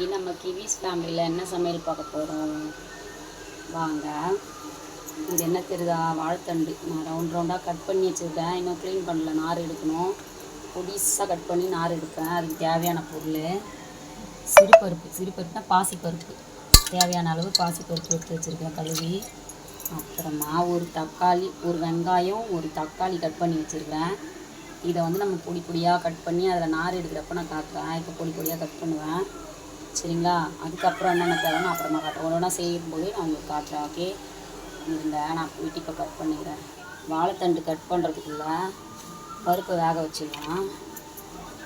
இன்னைக்கு நம்ம கிவிஸ் ஃபேமிலியில் என்ன சமையல் பார்க்க போகிறோம் வாங்க. இது என்ன தெரியுதா? வாழைத்தண்டு. நான் ரவுண்ட் ரவுண்டாக கட் பண்ணி வச்சுருக்கேன். இன்னும் க்ளீன் பண்ணல. நார் எடுக்கணும். பொடிசாக கட் பண்ணி நார் எடுப்பேன். அதுக்கு தேவையான பொருள் சிறுபருப்பு. சிறுபருப்புனா பாசிப்பருப்பு. தேவையான அளவு பாசிப்பருப்பு எடுத்து வச்சுருக்கேன். கழுவி. அப்புறமா ஒரு தக்காளி ஒரு வெங்காயம் ஒரு தக்காளி கட் பண்ணி வச்சுருக்கேன். இதை வந்து நம்ம பொடி பொடியாக கட் பண்ணி அதில் நார் எடுக்கிறப்ப நான் காட்டுறேன். இப்போ பொடி பொடியாக கட் பண்ணுவேன். சரிங்களா? அதுக்கப்புறம் என்னென்ன தேவைன்னு அப்புறமா காட்டுறேன். ஒன்று ஒன்றா செய்யும்போது நான் உங்களுக்கு காட்டுறேன் ஓகே? இருங்க நான் வீட்டுக்கு இப்போ கட் பண்ணிக்கிறேன். வாழைத்தண்டு கட் பண்ணுறதுக்குள்ள பருப்பு வேக வச்சிடலாம்.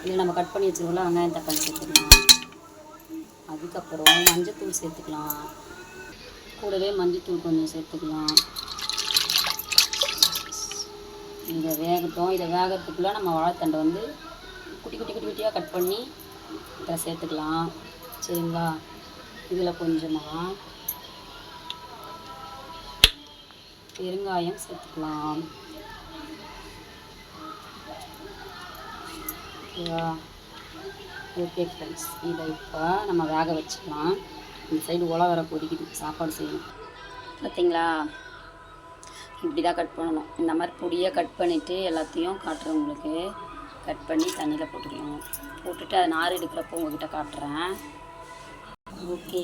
இதில் நம்ம கட் பண்ணி வச்சுருக்கோம்ல வெங்காயம் தக்காளி சேர்த்துக்கலாம் அதுக்கப்புறம் மஞ்சத்தூள் சேர்த்துக்கலாம். கூடவே மஞ்சத்தூள் கொஞ்சம் சேர்த்துக்கலாம். இதை வேகட்டும். இதை வேகிறதுக்குள்ளே நம்ம வாழைத்தண்டை வந்து குட்டி குட்டி குட்டி குட்டியாக கட் பண்ணி இதை சேர்த்துக்கலாம். சரிங்களா? இதில் கொஞ்சமாக பெருங்காயம் சேர்த்துக்கலாம். ஓகேவா? ஓகே ஃப்ரெண்ட்ஸ் இதை இப்போ நம்ம வேக வச்சுக்கலாம். இந்த சைடு உல வர பொடிக்குது சாப்பாடு செய்யணும். பார்த்தீங்களா இப்படி தான் கட் பண்ணணும். இந்த மாதிரி பொடியை கட் பண்ணிவிட்டு எல்லாத்தையும் காட்டுறேன் உங்களுக்கு. கட் பண்ணி தண்ணியில் போட்டுக்கணும். போட்டுட்டு அது நார் எடுக்கிறப்போ உங்ககிட்ட காட்டுறேன். ஓகே.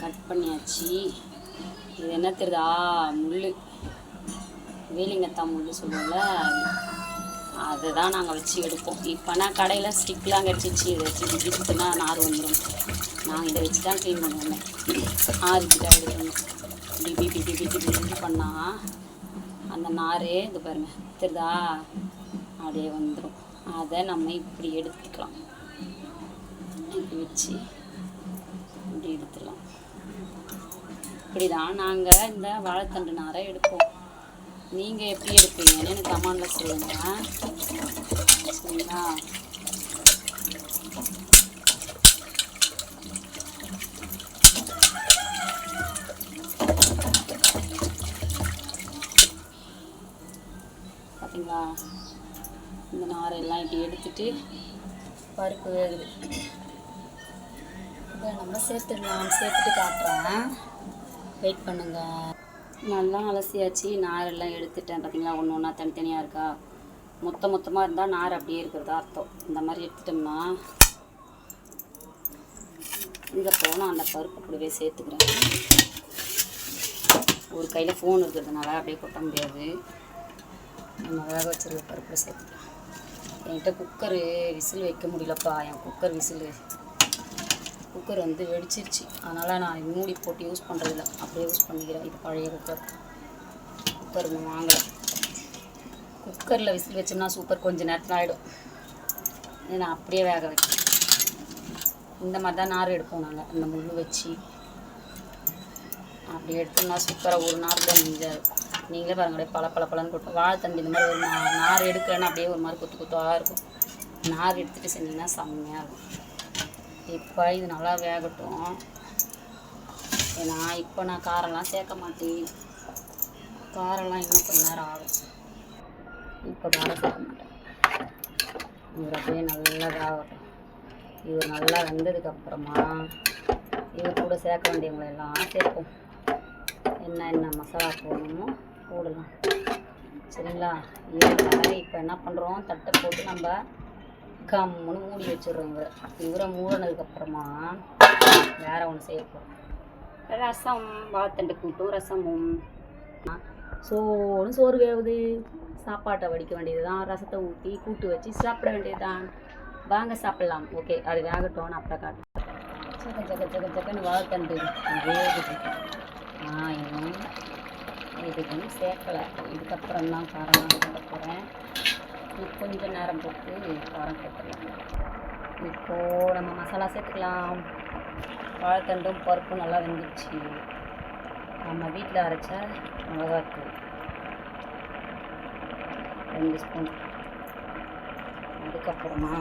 கட் பண்ணியாச்சு. இது என்ன தெரியுதா? முள் வேலிங்கத்தா முள் சொல்லுவோம்ல. அதை தான் நாங்கள் வச்சு எடுப்போம். இப்போனா கடையில் ஸ்டிக்லாம் கிடச்சிச்சு இதை வச்சு இப்படி நார் வந்துடும் நாங்கள் இதை வச்சு தான் க்ளீன் பண்ணுவோமே நார் இப்படி எடுக்கணும். இப்படி பிபி பிபி பிபி இப்படி பண்ணால் அந்த நார் இது பாருங்க. தெரியுதா? அப்படியே வந்துடும் அதை நம்ம இப்படி எடுத்துக்கலாம். இப்படி வச்சு. எடுத்துடலாம். இப்படி தான் நாங்கள் இந்த வாழைத்தண்டு நாரை எடுப்போம். நீங்கள் எப்படி எடுப்பீங்கன்னு எனக்கு கமாண்டில் சொல்லுங்கள் சரிங்களா? பார்த்தீங்களா இந்த நாரெல்லாம் இப்படி எடுத்துட்டு பருப்பு வேகுது. இப்போ நம்ம சேர்த்துடலாம் சேர்த்துட்டு காட்டுறேன். வெயிட் பண்ணுங்க. நல்லா அலசியாச்சு. நாரெல்லாம் எடுத்துட்டேன் பார்த்தீங்களா ஒன்று ஒன்றா தனித்தனியாக இருக்கா? மொத்த மொத்தமாக இருந்தால் நார் அப்படியே இருக்கிறதா அர்த்தம். இந்த மாதிரி எடுத்துட்டோம்னா இதுக்கப்புறம் நான் அந்த பருப்பு கூடவே சேர்த்துக்கிறேன். ஒரு கையில் ஃபோன் இருக்கிறதுனால அப்படியே கொட்ட முடியாது. நம்ம வேக வச்சிருக்க பருப்பில் சேர்த்துக்கலாம். என்கிட்ட குக்கரு விசில் வைக்க முடியலப்பா. என் குக்கர் விசில். குக்கர் வந்து வெடிச்சிருச்சு. அதனால் நான் மூடி போட்டு யூஸ் பண்ணுறதில்ல அப்படியே யூஸ் பண்ணிக்கிறேன். இது பழைய குக்கர் குக்கர் இன்னும் வாங்கலை. குக்கரில் விசில் வச்சோம்னா சூப்பர் கொஞ்சம் நேரத்தில் ஆகிடும் நான் அப்படியே வேக வைக்கிறேன். இந்த மாதிரி தான் நார் எடுப்போம் நாங்கள் இந்த முள் வச்சு அப்படி எடுத்தோம்னா சூப்பராக ஒரு நார் தான் நீங்கள் நீங்களே பாருங்க. அப்படியே பல பல பழன்னு போட்டு வாழைத்தம்பி இந்த மாதிரி ஒரு நார் எடுக்கலைன்னா அப்படியே ஒரு மாதிரி கொத்து கொத்தாக இருக்கும். நார் எடுத்துகிட்டு செஞ்சிங்கன்னா செம்மையாக இருக்கும். இப்போ இது நல்லா வேகட்டும். ஏன்னா இப்போ நான் காரம்லாம் சேர்க்க மாட்டேன். காரம்லாம் இன்னும் கொஞ்ச நேரம் ஆகும். இப்போ காரம் சேர்க்க மாட்டேன். இவர் அப்படியே நல்லா வேகட்டும். இவர் நல்லா வெந்ததுக்கப்புறமா இது கூட சேர்க்க வேண்டியவங்களை எல்லாம் சேர்ப்போம். என்ன என்ன மசாலா போடணுமோ போடலாம். சரிங்களா? இவங்க இப்போ என்ன பண்ணுறோம் தட்டை போட்டு நம்ம கம்முன்னு மூடி வச்சிடுறோம் இவரை. இவரை மூடினதுக்கப்புறமா வேற ஒன்று செய்ய போகிறோம் ரசம் வாழைத்தண்டு கூட்டும் ரசமும். சோறும் சோறு வேவுது. சாப்பாட்டை வடிக்க வேண்டியது தான் ரசத்தை ஊற்றி கூட்டு வச்சு சாப்பிட வேண்டியது தான் வாங்க சாப்பிட்லாம். ஓகே அது வேகட்டும் அப்புறம் காட்டுறேன் சக்க சக்க சக்க சக்கன்னு வாத்தண்டு வேகுது ஆ இன்னும் இது வந்து சேர்க்கலை. இதுக்கப்புறம் தான் காரணம் போகிறேன் கொஞ்சம் நேரம் போட்டு காரம் சேர்த்துக்கலாம் இப்போது நம்ம மசாலா சேர்த்துக்கலாம். வாழைத்தண்டும் பருப்பும் நல்லா வெந்துச்சு நம்ம வீட்டில் அரைச்ச மிளகாத்தூள். ரெண்டு ஸ்பூன். அதுக்கப்புறமா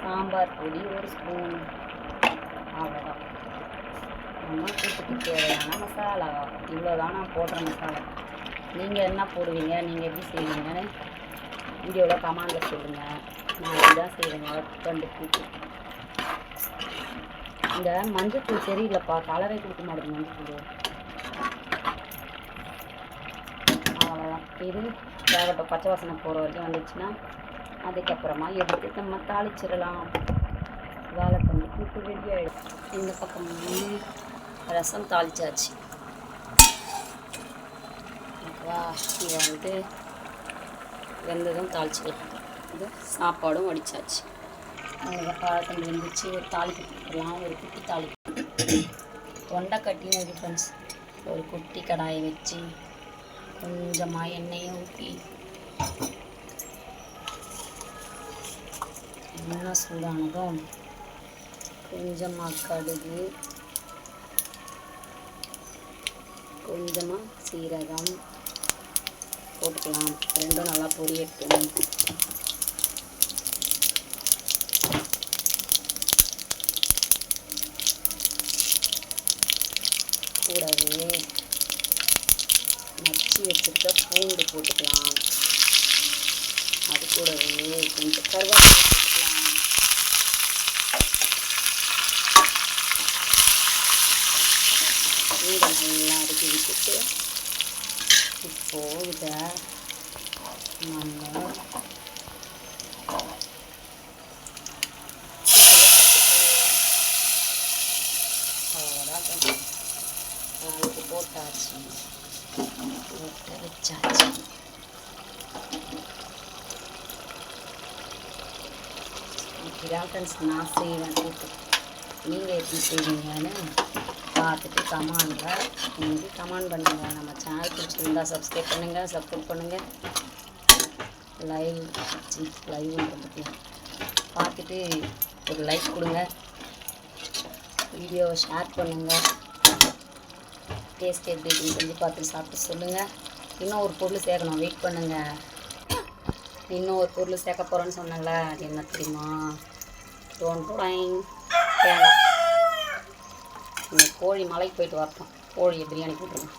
சாம்பார் பொடி ஒரு ஸ்பூன். அவ்வளோதான் நம்ம கூட்டுக்கு தேவையான மசாலா. இவ்வளோ தான் நான் போடுற மசாலா. நீங்கள் என்ன போடுவீங்க? நீங்கள் எப்படி செய்வீங்கன்னு வீடியோவில் கமாண்டில் சொல்லுங்கள் நான் இதுதான் செய்வேங்க ரெண்டு கூட்டு இந்த மஞ்சத்தூள் சரியில்லைப்பா கலரே கொடுக்க மாட்டேங்குது மஞ்சத்தூள். அவ்வளோதான் இது வேகட்டும் பச்சை வாசனை போகிற வரைக்கும் வந்துச்சுன்னா அதுக்கப்புறமா எடுத்து நம்ம தாளிச்சிடலாம். வாழைத்தண்டு கூட்டு ரெடி ஆகிடும் இந்த பக்கம் ரசம் தாளிச்சாச்சு. ஓகேவா வந்து வெந்ததும் தாளிச்சிக்கலாம். இது சாப்பாடும் வடித்தாச்சு அவ்வளோதான் வாழைத்தண்டு இருந்துச்சு ஒரு தாளிப்பு கொடுத்துக்கலாம் ஒரு குட்டி தாளிப்பு. தொண்டை கட்டினது ஃப்ரெண்ட்ஸ் ஒரு குட்டி கடாயை வச்சு கொஞ்சமாக எண்ணெயை ஊற்றி எண்ணெய் சூடானதும் கொஞ்சமாக கடுகு கொஞ்சமாக சீரகம் போட்டுக்கலாம். ரெண்டும் நல்லா பொரியட்டும். கூடவே நச்சு வச்சுருக்க பூண்டு போட்டுக்கலாம். அது கூடவே கொஞ்சம் கருவேப்பிலை போட்டுக்கலாம் பூண்டை நல்லா அடுக்கி விட்டுட்டு இப்போ இதை நம்ம போட்டாச்சு போட்டு வச்சாச்சு ஃப்ரெண்ட்ஸ் நான் செய்வேன் கூட்டு நீங்கள் எப்படி செய்வீங்கன்னு பார்த்துட்டு கமாண்டில் இன்னைக்கு கமெண்ட் பண்ணுங்கள் நம்ம சேனல் பிடிச்சிருந்தா சப்ஸ்கிரைப் பண்ணுங்கள் சப்போர்ட் பண்ணுங்கள் லைவ் லைவ்ன்றதுக்கு பார்த்துட்டு ஒரு லைக் கொடுங்க. வீடியோவை ஷேர் பண்ணுங்கள் டேஸ்ட் எப்படி இருக்குன்னு செஞ்சு பார்த்து சாப்பிட்டு சொல்லுங்கள் இன்னும் ஒரு பொருள் சேர்க்கணும். வெயிட் பண்ணுங்கள் இன்னும் ஒரு பொருள் சேர்க்க போகிறேன்னு சொன்னேன்ல அது என்ன தெரியுமா? டோன் டோடாயிங் தேங்காய் இந்த கோழி மலைக்கு போயிட்டு வரட்டும். கோழியை பிரியாணி போட்டுருங்க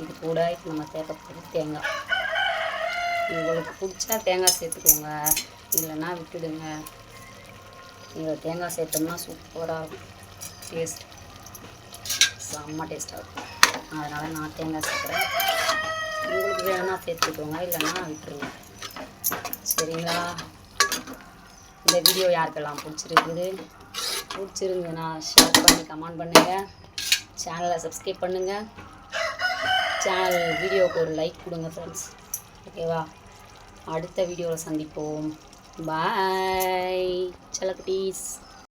இது கூட இப்போ நம்ம சேர்க்க போகிறது தேங்காய். உங்களுக்கு பிடிச்சா தேங்காய் சேர்த்துக்கோங்க. இல்லைன்னா விட்டுடுங்க. நீங்கள் தேங்காய் சேர்த்தோம்னா சூப்பராக இருக்கும். டேஸ்ட் செம்ம டேஸ்ட்டாக இருக்கும். அதனால் நான் தேங்காய் சேர்க்குறேன். உங்களுக்கு வேணும்னா சேர்த்துக்கோங்க. இல்லைன்னா விட்டுருங்க. சரிங்களா? இந்த வீடியோ யாருக்கெல்லாம் பிடிச்சிருக்குது? பிடிச்சிருந்ததுன்னா ஷேர் பண்ணி கமெண்ட் பண்ணுங்கள் சேனலை சப்ஸ்கிரைப் பண்ணுங்கள் சேனல் வீடியோவுக்கு ஒரு லைக் கொடுங்க ஃப்ரெண்ட்ஸ் ஓகேவா அடுத்த வீடியோவில் சந்திப்போம். பாய் சலக்குட்டீஸ்